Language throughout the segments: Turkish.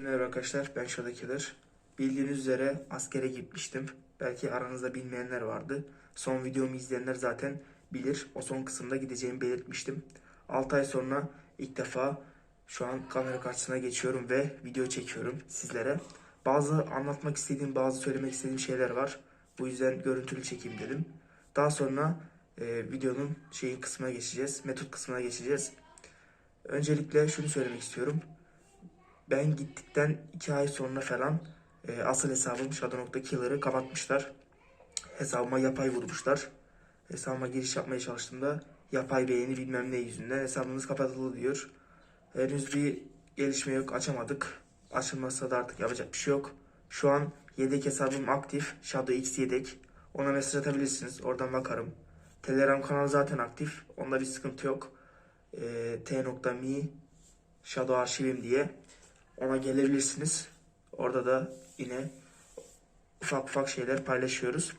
Merhaba arkadaşlar, ben Shadowkiller. Bildiğiniz üzere askere gitmiştim. Belki aranızda bilmeyenler vardı. Son videomu izleyenler zaten bilir. O son kısımda gideceğimi belirtmiştim. 6 ay sonra ilk defa şu an kamera karşısına geçiyorum ve video çekiyorum sizlere. Bazı anlatmak istediğim, bazı söylemek istediğim şeyler var. Bu yüzden görüntülü çekeyim dedim. Daha sonra e, videonun şeyin kısmına geçeceğiz, metot kısmına geçeceğiz. Öncelikle şunu söylemek istiyorum. Ben gittikten iki ay sonra falan e, asıl hesabım Shadow.Killer'ı kapatmışlar. Hesabıma yapay vurmuşlar. Hesabıma giriş yapmaya çalıştığımda yapay beğeni bilmem ne yüzünden hesabınız kapatıldı diyor. Henüz bir gelişme yok açamadık. Açılmazsa da artık yapacak bir şey yok. Şu an yedek hesabım aktif. Shadow X yedek. Ona mesaj atabilirsiniz. Oradan bakarım. Telegram kanalı zaten aktif. Onda bir sıkıntı yok. E, t.me Shadow arşivim diye ona gelebilirsiniz. Orada da yine ufak ufak şeyler paylaşıyoruz.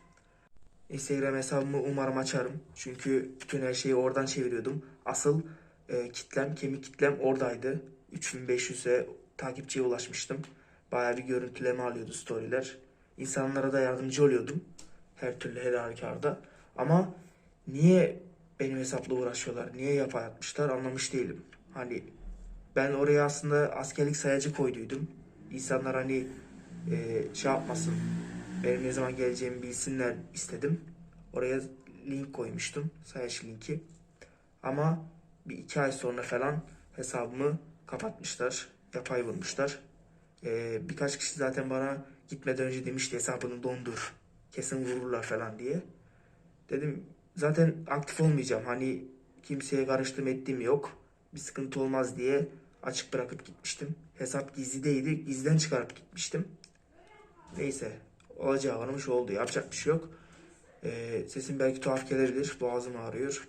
Instagram hesabımı umarım açarım. Çünkü bütün her şeyi oradan çeviriyordum. Asıl e, kitlem, kemik kitlem oradaydı. 3500'e takipçiye ulaşmıştım. Bayağı bir görüntüleme alıyordu storyler. İnsanlara da yardımcı oluyordum. Her türlü her halükarda. Ama niye benim hesapla uğraşıyorlar? Niye yapay atmışlar anlamış değilim. Hani ben oraya aslında askerlik sayacı koyduydum. İnsanlar hani e, şey yapmasın, benim ne zaman geleceğimi bilsinler istedim. Oraya link koymuştum, sayaç linki. Ama bir iki ay sonra falan hesabımı kapatmışlar, yapay vurmuşlar. E, birkaç kişi zaten bana gitmeden önce demişti hesabını dondur, kesin vururlar falan diye. Dedim zaten aktif olmayacağım. Hani kimseye karıştım ettiğim yok. Bir sıkıntı olmaz diye açık bırakıp gitmiştim. Hesap gizlideydi. Gizden çıkarıp gitmiştim. Neyse. Olacağı varmış oldu. Yapacak bir şey yok. Ee, sesim belki tuhaf gelebilir. Boğazım ağrıyor.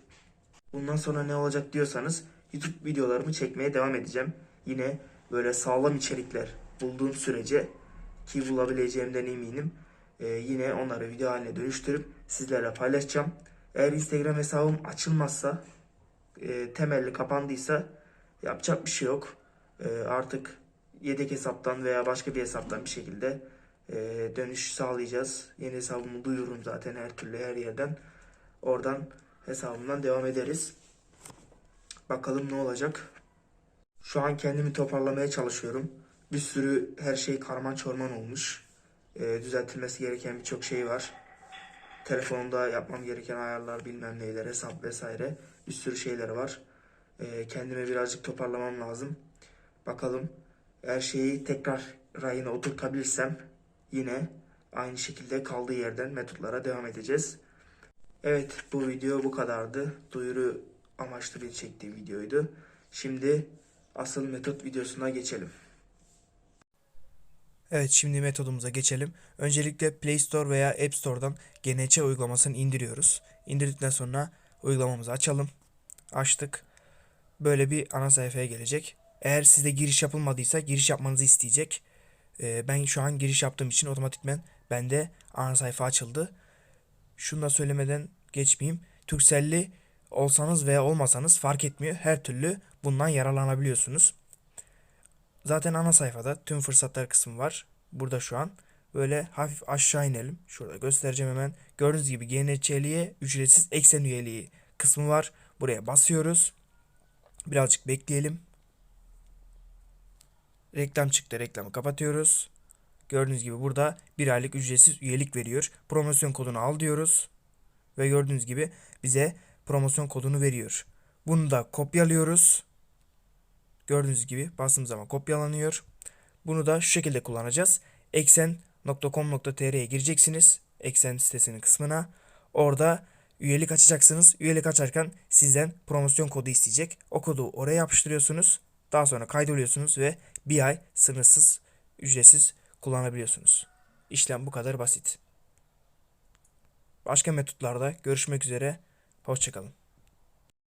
Bundan sonra ne olacak diyorsanız YouTube videolarımı çekmeye devam edeceğim. Yine böyle sağlam içerikler bulduğum sürece ki bulabileceğimden eminim. Ee, yine onları video haline dönüştürüp sizlerle paylaşacağım. Eğer Instagram hesabım açılmazsa e, temelli kapandıysa yapacak bir şey yok. E, artık yedek hesaptan veya başka bir hesaptan bir şekilde e, dönüş sağlayacağız. Yeni hesabımı duyururum zaten her türlü her yerden. Oradan hesabımdan devam ederiz. Bakalım ne olacak. Şu an kendimi toparlamaya çalışıyorum. Bir sürü her şey karman çorman olmuş. E, düzeltilmesi gereken birçok şey var. Telefonumda yapmam gereken ayarlar bilmem neyler hesap vesaire bir sürü şeyler var. Ee, kendime birazcık toparlamam lazım. Bakalım her şeyi tekrar rayına oturtabilirsem yine aynı şekilde kaldığı yerden metotlara devam edeceğiz. Evet bu video bu kadardı. Duyuru amaçlı bir çektiğim videoydu. Şimdi asıl metot videosuna geçelim. Evet şimdi metodumuza geçelim. Öncelikle Play Store veya App Store'dan GNC uygulamasını indiriyoruz. İndirdikten sonra uygulamamızı açalım. Açtık. Böyle bir ana sayfaya gelecek. Eğer sizde giriş yapılmadıysa giriş yapmanızı isteyecek. Ee, ben şu an giriş yaptığım için otomatikmen bende ana sayfa açıldı. Şunu da söylemeden geçmeyeyim. Turkcell'li olsanız veya olmasanız fark etmiyor. Her türlü bundan yararlanabiliyorsunuz. Zaten ana sayfada tüm fırsatlar kısmı var. Burada şu an. Böyle hafif aşağı inelim. Şurada göstereceğim hemen. Gördüğünüz gibi GNÇ'liye ücretsiz eksen üyeliği kısmı var. Buraya basıyoruz. Birazcık bekleyelim. Reklam çıktı. Reklamı kapatıyoruz. Gördüğünüz gibi burada bir aylık ücretsiz üyelik veriyor. Promosyon kodunu al diyoruz. Ve gördüğünüz gibi bize promosyon kodunu veriyor. Bunu da kopyalıyoruz. Gördüğünüz gibi bastığımız zaman kopyalanıyor. Bunu da şu şekilde kullanacağız. eksen.com.tr'ye gireceksiniz. Eksen sitesinin kısmına. Orada üyelik açacaksınız. Üyelik açarken sizden promosyon kodu isteyecek. O kodu oraya yapıştırıyorsunuz. Daha sonra kaydoluyorsunuz ve bir ay sınırsız, ücretsiz kullanabiliyorsunuz. İşlem bu kadar basit. Başka metotlarda görüşmek üzere. Hoşçakalın.